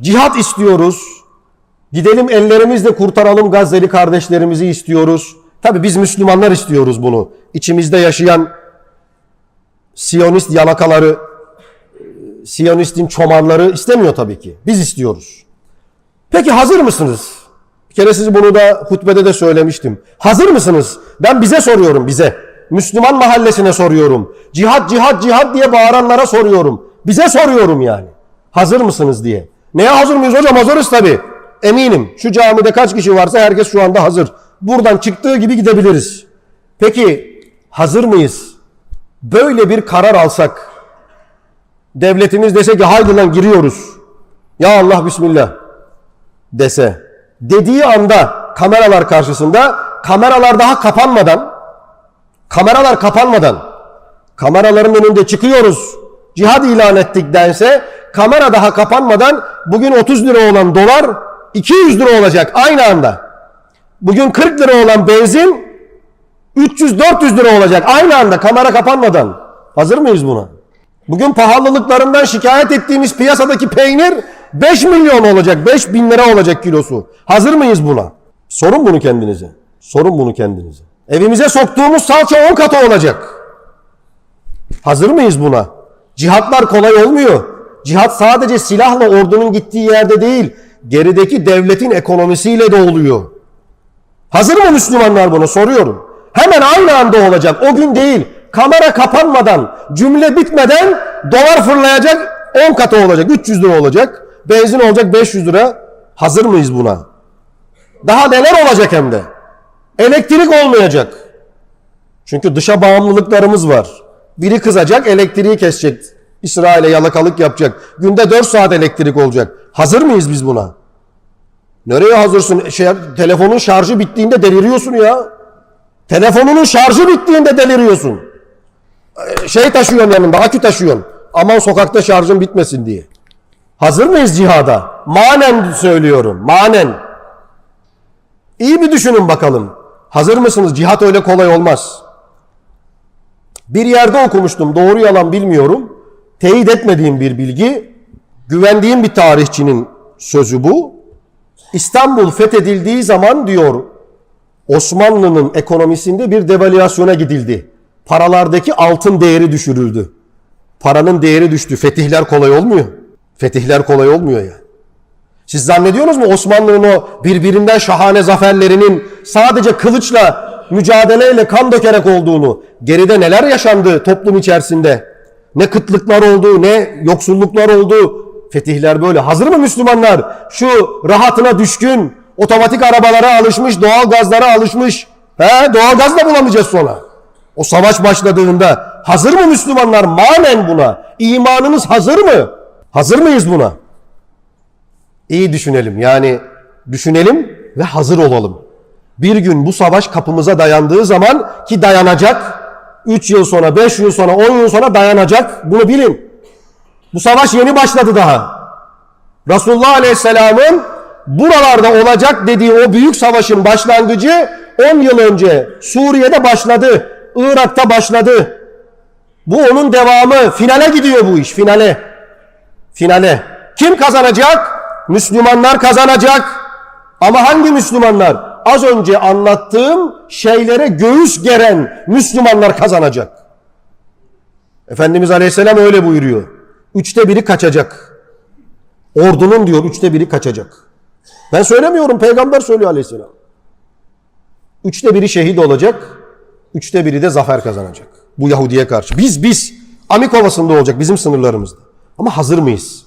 Cihat istiyoruz. Gidelim ellerimizle kurtaralım Gazze'li kardeşlerimizi istiyoruz. Tabi biz Müslümanlar istiyoruz bunu. İçimizde yaşayan Siyonist yalakaları, Siyonistin çomarları istemiyor tabii ki. Biz istiyoruz. Peki hazır mısınız? Bir kere siz bunu da hutbede de söylemiştim. Hazır mısınız? Ben bize soruyorum bize. Müslüman mahallesine soruyorum. Cihat cihat cihat diye bağıranlara soruyorum. Bize soruyorum yani. Hazır mısınız diye. Neye hazır mıyız hocam? Hazırız tabii. Eminim. Şu camide kaç kişi varsa herkes şu anda hazır. Buradan çıktığı gibi gidebiliriz. Peki hazır mıyız? Böyle bir karar alsak devletimiz dese ki haydi lan giriyoruz. Ya Allah bismillah dese. Dediği anda kameralar karşısında kameralar daha kapanmadan kameralar kapanmadan kameraların önünde çıkıyoruz cihad ilan ettik dense kamera daha kapanmadan bugün 30 lira olan dolar 200 lira olacak aynı anda. Bugün 40 lira olan benzin 300-400 lira olacak aynı anda kamera kapanmadan. Hazır mıyız buna? Bugün pahalılıklarından şikayet ettiğimiz piyasadaki peynir 5 milyon olacak, 5 bin lira olacak kilosu. Hazır mıyız buna? Sorun bunu kendinize. Sorun bunu kendinize. Evimize soktuğumuz salça 10 katı olacak. Hazır mıyız buna? Cihatlar kolay olmuyor. Cihat sadece silahla ordunun gittiği yerde değil, gerideki devletin ekonomisiyle de oluyor. Hazır mı Müslümanlar bunu soruyorum. Hemen aynı anda olacak. O gün değil. Kamera kapanmadan, cümle bitmeden dolar fırlayacak 10 katı olacak. 300 lira olacak. Benzin olacak 500 lira. Hazır mıyız buna? Daha neler olacak hem de? Elektrik olmayacak. Çünkü dışa bağımlılıklarımız var. Biri kızacak, elektriği kesecek. İsrail'e yalakalık yapacak. Günde 4 saat elektrik olacak. Hazır mıyız biz buna? Nereye hazırsın? Şey, telefonun şarjı bittiğinde deliriyorsun ya. Telefonunun şarjı bittiğinde deliriyorsun. Ee, Şey taşıyorsun yanında, akü taşıyorsun. Aman sokakta şarjın bitmesin diye. Hazır mıyız cihada? Manen söylüyorum, manen. İyi bir düşünün bakalım. Hazır mısınız? Cihat öyle kolay olmaz. Bir yerde okumuştum, doğru yalan bilmiyorum. Teyit etmediğim bir bilgi. Güvendiğim bir tarihçinin sözü bu. İstanbul fethedildiği zaman diyor Osmanlı'nın ekonomisinde bir devalüasyona gidildi. Paralardaki altın değeri düşürüldü. Paranın değeri düştü. Fetihler kolay olmuyor. Fetihler kolay olmuyor yani. Siz zannediyorsunuz mu Osmanlı'nın o birbirinden şahane zaferlerinin sadece kılıçla, mücadeleyle, kan dökerek olduğunu, geride neler yaşandı toplum içerisinde, ne kıtlıklar oldu, ne yoksulluklar oldu, fetihler böyle. Hazır mı Müslümanlar? Şu rahatına düşkün, otomatik arabalara alışmış, doğal gazlara alışmış. He, doğal gaz da bulamayacağız sonra. O savaş başladığında hazır mı Müslümanlar manen buna? İmanınız hazır mı? Hazır mıyız buna? İyi düşünelim. Yani düşünelim ve hazır olalım. Bir gün bu savaş kapımıza dayandığı zaman ki dayanacak 3 yıl sonra, 5 yıl sonra, 10 yıl sonra dayanacak. Bunu bilin. Bu savaş yeni başladı daha. Resulullah Aleyhisselam'ın buralarda olacak dediği o büyük savaşın başlangıcı 10 yıl önce Suriye'de başladı. Irak'ta başladı. Bu onun devamı. Finale gidiyor bu iş. Finale. Finale. Kim kazanacak? Müslümanlar kazanacak. Ama hangi Müslümanlar? Az önce anlattığım şeylere göğüs geren Müslümanlar kazanacak. Efendimiz Aleyhisselam öyle buyuruyor. Üçte biri kaçacak. Ordunun diyor üçte biri kaçacak. Ben söylemiyorum peygamber söylüyor aleyhisselam. Üçte biri şehit olacak. Üçte biri de zafer kazanacak. Bu Yahudi'ye karşı. Biz biz Amikovası'nda olacak bizim sınırlarımızda. Ama hazır mıyız?